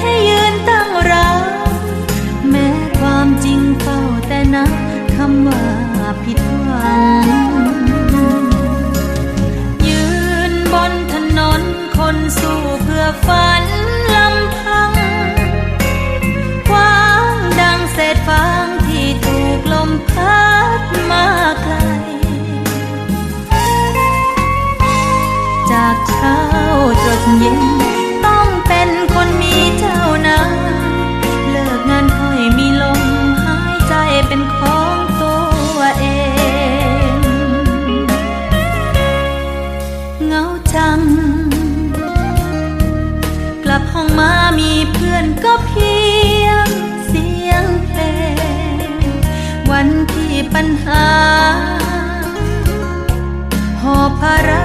หัว ก็เพียงเสียงเพลง วันที่ปัญหา หอบภาระ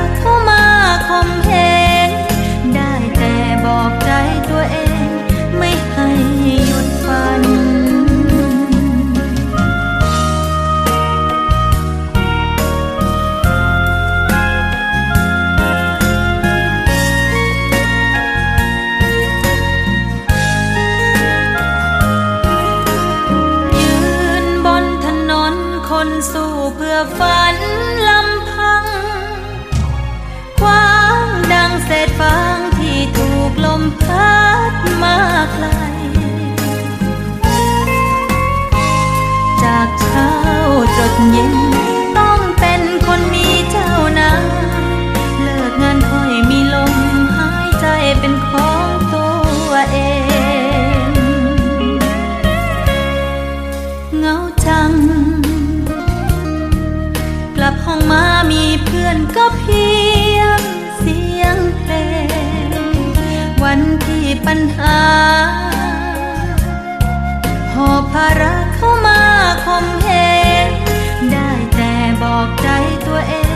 เย็น ต้องเป็นคนมีเจ้านาเลิกงานค่อยมีลมหายใจเป็นของตัวเองเงาจัง กลับห้องมามีเพื่อนก็เพียงเสียงเพลงวันที่ปัญหาหอบภาระเข้ามาคม อกใจตัวเอง